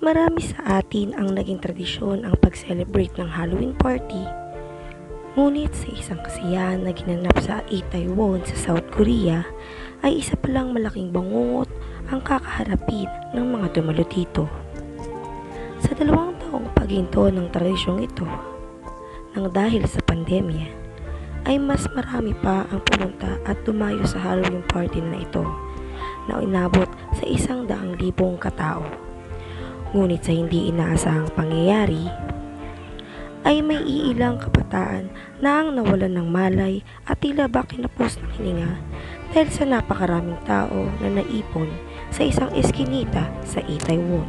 Marami sa atin ang naging tradisyon ang pag-celebrate ng Halloween party. Ngunit sa isang kasiyahan na ginanap sa Itaewon sa South Korea, ay isa palang malaking bangungot ang kakaharapin ng mga dumalo dito. Sa dalawang taong paghinto ng tradisyong ito, nang dahil sa pandemya, ay mas marami pa ang pumunta at dumayo sa Halloween party na ito na inabot sa isang daang libong katao. Ngunit sa hindi inaasahang pangyayari, ay may iilang kabataan na ang nawalan ng malay at tila ba kinapos ng hininga dahil sa napakaraming tao na naipon sa isang eskinita sa Itaewon.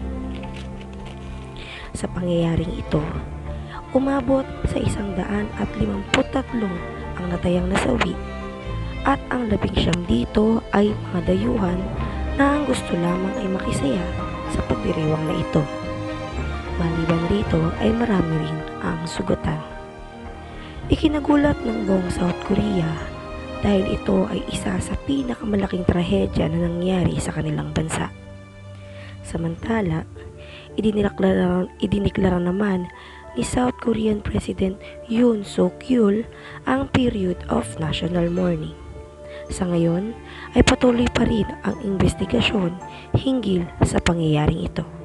Sa pangyayaring ito, umabot sa isang daan at limamput tatlong ang natayang nasawi at ang labing siyam dito ay mga dayuhan na ang gusto lamang ay makisaya sa pagdiriwang na ito. Maliban rito ay marami rin ang sugatan. Ikinagulat ng buong South Korea dahil ito ay isa sa pinakamalaking trahedya na nangyari sa kanilang bansa. Samantala, idiniklara, idiniklara naman ni South Korean President Yoon Suk-yeol ang period of national mourning. Sa ngayon ay patuloy pa rin ang investigasyon hinggil sa pangyayaring ito.